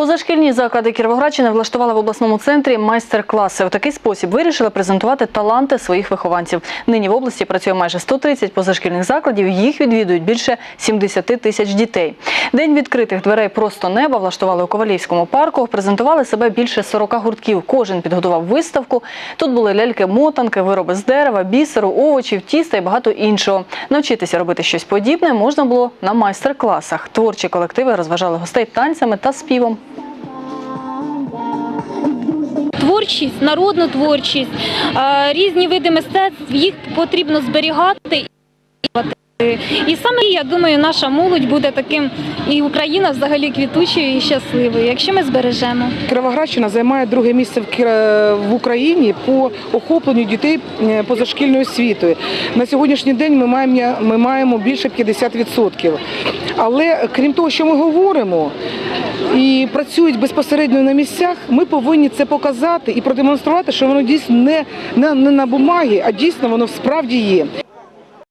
Позашкільні заклади Кіровоградщини влаштували в обласному центрі майстер-класи. У такий спосіб вирішили презентувати таланти своїх вихованців. Нині в області працює майже 130 позашкільних закладів. Їх відвідують більше 70 тисяч дітей. День відкритих дверей просто неба влаштували у Ковалівському парку. Презентували себе більше 40 гуртків. Кожен підготував виставку. Тут були ляльки-мотанки, вироби з дерева, бісеру, овочів, тіста і багато іншого. Навчитися робити щось подібне можна було на майстер-класах. Творчі колективи розважали гостей танцями та співом. Творчість, народну творчість, е, різні види мистецтв, їх потрібно зберігати. І саме я думаю, наша молодь буде таким, і Україна взагалі квітучою і щасливою, якщо ми збережемо. Кіровоградщина займає друге місце в Україні по охопленню дітей е, позашкільною освітою. На сьогоднішній день ми маємо, ми маємо більше 50%. Але крім того, що ми говоримо і працюють безпосередньо на місцях, ми повинні це показати і продемонструвати, що воно дійсно не, не, не на бумагі, а дійсно воно справді є.